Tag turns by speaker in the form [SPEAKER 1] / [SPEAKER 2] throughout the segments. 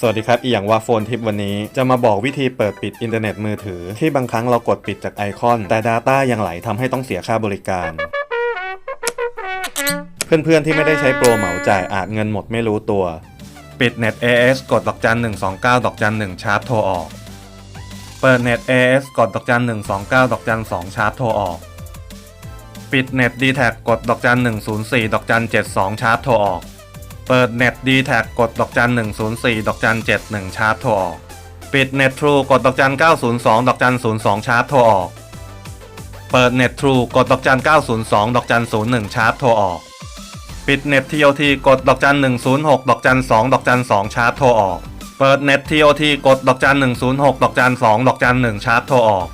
[SPEAKER 1] สวัสดีครับ อีอย่างว่าโฟนทิปวันนี้จะมาบอกวิธีเปิดปิดอินเทอร์เน็ตมือถือ ที่บางครั้งเรากดปิดจากไอคอน แต่ Data ยังไหลทำให้ต้องเสียค่าบริการ เพื่อนๆที่ไม่ได้ใช้โปรเหมาจ่ายอาจเงินหมดไม่รู้ตัว ปิดเน็ต AS กดดอกจัน 129 ดอกจัน 1 ชาร์จโทรออก เปิดเน็ต AS กดดอกจัน 129 ดอกจัน 2 ชาร์จโทรออก ปิดเน็ต d t แทกดดอกจัน 104 ดอกจัน 72 ชาร์จโทรออก เปิดเน็ต d t แทกดดอกจัน 104 ดอกจัน 71 ชาร์จโทรออก ปิดเน็ต True กดดอกจัน 902 ดอกจัน 02 ชาร์จโทรออก เปิดเน็ต True กดดอกจัน 902 ดอกจัน 01 ชาร์จโทรออก ปิดเน็ต TOT กดดอกจัน 106 ดอกจัน 2 ดอกจัน 2 ชาร์จโทรออก เปิดเน็ต TOT กดดอกจัน 106 ดอกจัน 2 ดอกจัน 1 ชาร์จโทรออก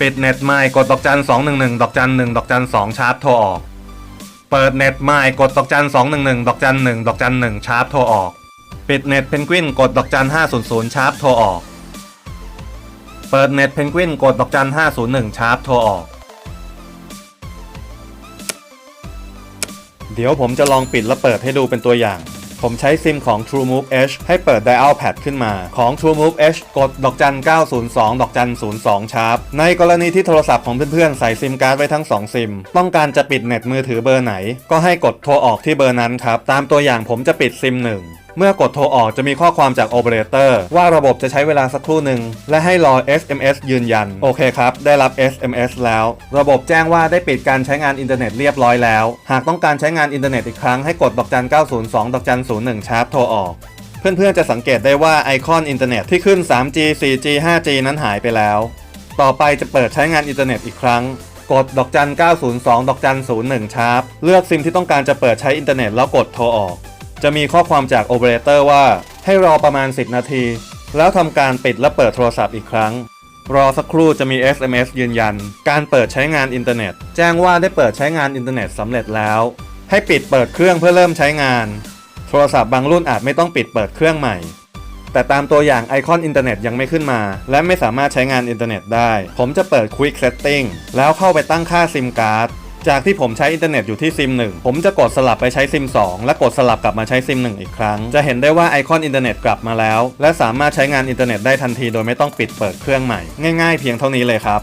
[SPEAKER 1] ปิดเน็ตไม่กดดอกจัน 211 ดอกจัน 1 ดอกจัน 2 ชาร์จโทรออก เปิดเน็ตไม่กดดอกจันสองหนึ่งหนึ่งดอกจันหนึ่งดอกจันหนึ่งชาร์ปโทรออก ปิดเน็ตเพนกวินกดดอกจันห้าศูนย์ศูนย์ชาร์ปโทรออก เปิดเน็ตเพนกวินกดดอกจันห้าศูนย์หนึ่งชาร์ปโทรออก เดี๋ยวผมจะลองปิดและเปิดให้ดูเป็นตัวอย่าง ผมใช้ซิมของ TrueMove H ให้เปิด Dial Pad ขึ้นมา ของ TrueMove H กดดอกจัน 902 ดอกจัน 02 ชาร์ป ในกรณีที่โทรศัพท์ของเพื่อนๆ ใส่ซิมการ์ดไว้ทั้ง 2 ซิม ต้องการจะปิดเน็ตมือถือเบอร์ไหน ก็ให้กดโทรออกที่เบอร์นั้นครับ ตามตัวอย่างผมจะปิดซิมหนึ่งเมื่อกดโทรออกจะมีข้อความจากโอเปอเรเตอร์ว่าระบบจะใช้เวลาสักครู่หนึ่ง และให้รอ SMS ยืนยัน โอเคครับ ได้รับ SMS แล้ว ระบบแจ้งว่าได้ปิดการใช้งานอินเทอร์เน็ตเรียบร้อยแล้ว หากต้องการใช้งานอินเทอร์เน็ตอีกครั้งให้กดดอกจัน 902 ดอกจัน 01 ชาร์ปโทรออกเพื่อนๆ จะสังเกตได้ว่าไอคอนอินเทอร์เน็ตที่ขึ้น 3G 4G 5G นั้นหายไปแล้ว ต่อไปจะเปิดใช้งานอินเทอร์เน็ตอีกครั้ง กดดอกจัน 902 ดอกจัน 01 ชาร์ปเลือกซิมที่ต้องการจะเปิดใช้อินเทอร์เน็ตแล้วกดโทรออก จะมีข้อความจากโอเปอเรเตอร์ว่า ให้รอประมาณ 10 นาที แล้วทำการปิดและเปิดโทรศัพท์อีกครั้ง รอสักครู่จะมี SMS ยืนยัน การเปิดใช้งานอินเทอร์เน็ต แจ้งว่าได้เปิดใช้งานอินเทอร์เน็ตสำเร็จแล้ว ให้ปิดเปิดเครื่องเพื่อเริ่มใช้งาน โทรศัพท์บางรุ่นอาจไม่ต้องปิดเปิดเครื่องใหม่ แต่ตามตัวอย่างไอคอนอินเทอร์เน็ตยังไม่ขึ้นมา และไม่สามารถใช้งานอินเทอร์เน็ตได้ ผมจะเปิด Quick Setting แล้วเข้าไปตั้งค่าซิมการ์ด จากที่ผมใช้อินเทอร์เน็ตอยู่ที่ซิม1ผมจะกดสลับไปใช้ซิม 2 และกดสลับกลับมาใช้ซิม 1 อีกครั้ง จะเห็นได้ว่าไอคอนอินเทอร์เน็ตกลับมาแล้ว และสามารถใช้งานอินเทอร์เน็ตได้ทันทีโดยไม่ต้องปิดเปิดเครื่องใหม่ ง่ายๆเพียงเท่านี้เลยครับ